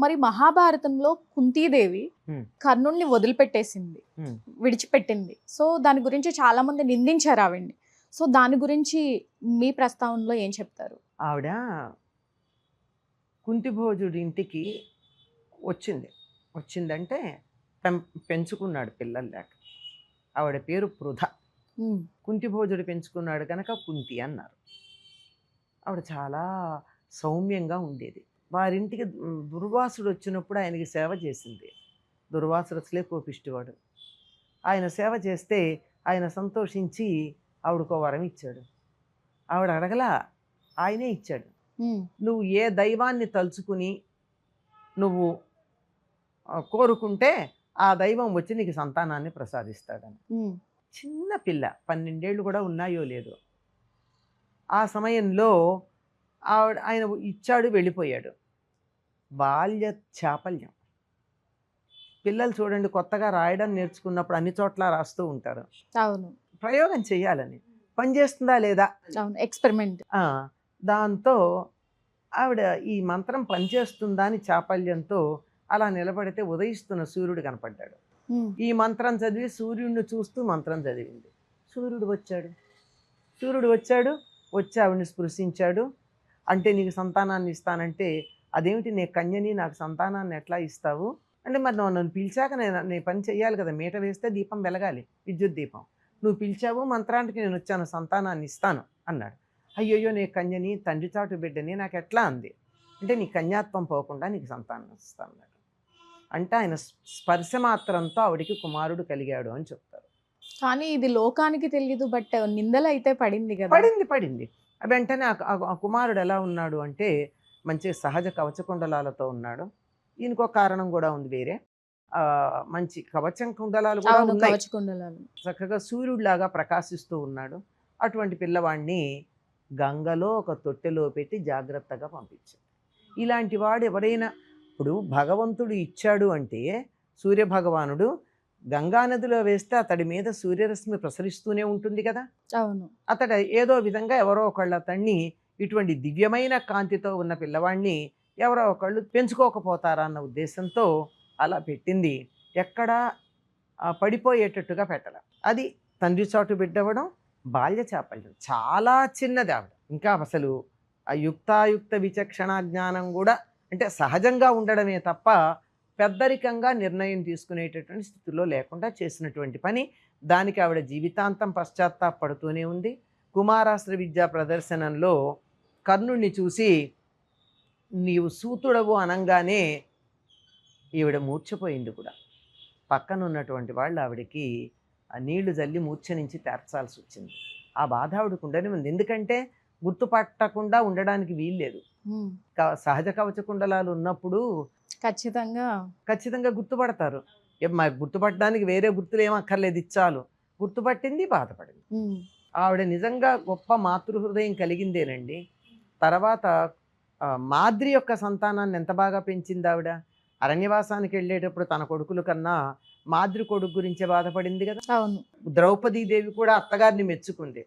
మరి మహాభారతంలో కుంతీదేవి. కర్ణుణ్ణి వదిలిపెట్టేసింది. విడిచిపెట్టింది. సో దాని గురించి చాలా మంది నిందించారు ఆవిడ్ని. సో దాని గురించి మీ ప్రస్తావనలో ఏం చెప్తారు? ఆవిడ కుంతిభోజుడి ఇంటికి వచ్చింది. వచ్చిందంటే పెం పెంచుకున్నాడు పిల్లలు లేక ఆవిడ పేరు పృథ కుంతిభోజుడు పెంచుకున్నాడు కనుక కుంతి అన్నారు. ఆవిడ చాలా సౌమ్యంగా ఉండేది. వారింటికి దుర్- దుర్వాసుడు వచ్చినప్పుడు ఆయనకి సేవ చేసింది. దుర్వాసుడు అసలే కోపిష్టివాడు. ఆయన సేవ చేస్తే ఆయన సంతోషించి ఆవిడకో వరం ఇచ్చాడు. ఆవిడ అడగలా ఆయనే ఇచ్చాడు. నువ్వు ఏ దైవాన్ని తలుచుకుని నువ్వు కోరుకుంటే ఆ దైవం వచ్చి నీకు సంతానాన్ని ప్రసాదిస్తాడని. చిన్న పిల్ల పన్నెండేళ్ళు కూడా ఉన్నాయో లేదో. ఆ సమయంలో ఆవిడ ఆయన ఇచ్చాడు వెళ్ళిపోయాడు. బాల్య చాపల్యం. పిల్లలు చూడండి కొత్తగా రాయడం నేర్చుకున్నప్పుడు అన్ని చోట్ల రాస్తూ ఉంటారు. అవును. ప్రయోగం చేయాలని. పనిచేస్తుందా లేదా? అవును ఎక్స్పెరిమెంట్ దాంతో ఆవిడ ఈ మంత్రం పనిచేస్తుందా అని చాపల్యంతో అలా నిలబడితే ఉదయిస్తున్న సూర్యుడు కనపడ్డాడు. ఈ మంత్రం చదివి సూర్యుడిని చూస్తూ మంత్రం చదివింది. సూర్యుడు వచ్చాడు. సూర్యుడు వచ్చాడు వచ్చి ఆవిడని స్పృశించాడు. అంటే నీకు సంతానాన్ని ఇస్తానంటే అదేమిటి? నీ కన్యని నాకు సంతానాన్ని ఎట్లా ఇస్తావు? అంటే మరి నువ్వు నన్ను పిలిచాక నేను నేను పని చేయాలి కదా. మీట వేస్తే దీపం వెలగాలి విద్యుత్ దీపం. నువ్వు పిలిచావు మంత్రానికి నేను వచ్చాను సంతానాన్ని ఇస్తాను అన్నాడు. అయ్యయ్యో నీ కన్యని తండ్రి చాటు బిడ్డని నాకు ఎట్లా అంది? అంటే నీ కన్యాత్వం పోకుండా నీకు సంతానం ఇస్తాను అన్నాడు. అంటే ఆయన స్పర్శ మాత్రంతో ఆవిడికి కుమారుడు కలిగాడు అని చెప్తారు. కానీ ఇది లోకానికి తెలియదు బట్ నిందలు అయితే పడింది కదా. పడింది పడింది. వెంటనే ఆ- కుమారుడు ఎలా ఉన్నాడు అంటే మంచి సహజ కవచకుండలాలతో ఉన్నాడు. ఈయనకు ఒక కారణం కూడా ఉంది వేరే. మంచి కవచం కుండలాలు కూడా ఉన్నాయి. చక్కగా సూర్యుడిలాగా ప్రకాశిస్తూ ఉన్నాడు. అటువంటి పిల్లవాడిని గంగలో ఒక తొట్టెలో పెట్టి జాగ్రత్తగా పంపించాడు. ఇలాంటి వాడు ఎవరైనా ఇప్పుడు భగవంతుడు ఇచ్చాడు అంటే సూర్యభగవానుడు గంగా నదిలో వేస్తే అతడి మీద సూర్యరశ్మి ప్రసరిస్తూనే ఉంటుంది కదా? అవును. అతడు ఏదో విధంగా ఎవరో ఒకళ్ళు అతన్ని ఇటువంటి దివ్యమైన కాంతితో ఉన్న పిల్లవాడిని ఎవరో ఒకళ్ళు పెంచుకోకపోతారా అన్న ఉద్దేశంతో అలా పెట్టింది. ఎక్కడా పడిపోయేటట్టుగా పెట్టాల. అది తండ్రి చాటు బిడ్డవడం బాల్య చాపల్యం. చాలా చిన్నది ఆవిడ. ఇంకా అసలు ఆ యుక్తాయుక్త విచక్షణ జ్ఞానం కూడా అంటే సహజంగా ఉండడమే తప్ప పెద్దరికంగా నిర్ణయం తీసుకునేటటువంటి స్థితిలో లేకుండా చేసినటువంటి పని. దానికి ఆవిడ జీవితాంతం పశ్చాత్తాపడుతూనే ఉంది. కుమారాస్త్ర విద్యా ప్రదర్శనంలో కర్ణుణ్ణి చూసి నీవు సూతుడవు అనంగానే ఈవిడ మూర్ఛపోయింది కూడా. పక్కన ఉన్నటువంటి వాళ్ళు ఆవిడకి ఆ నీళ్ళు జల్లి మూర్ఛ నుంచి తెర్చాల్సి వచ్చింది. ఆ బాధ ఆవిడకు ఉండని ఉంది. ఎందుకంటే గుర్తుపట్టకుండా ఉండడానికి వీల్లేదు. సహజ కవచ కుండలాలు ఉన్నప్పుడు ఖచ్చితంగా. ఖచ్చితంగా గుర్తుపడతారు. మరి గుర్తుపట్టడానికి వేరే గుర్తులు ఏం అక్కర్లేదు ఇచ్చాలు. గుర్తుపట్టింది బాధపడింది. ఆవిడ నిజంగా గొప్ప మాతృహృదయం కలిగిందేనండి. తర్వాత మాద్రి యొక్క సంతానాన్ని ఎంత బాగా పెంచింది ఆవిడ? అరణ్యవాసానికి వెళ్ళేటప్పుడు తన కొడుకుల కన్నా మాద్రి కొడుకు గురించే బాధపడింది కదా? అవును. ద్రౌపదీదేవి కూడా అత్తగారిని మెచ్చుకుంది.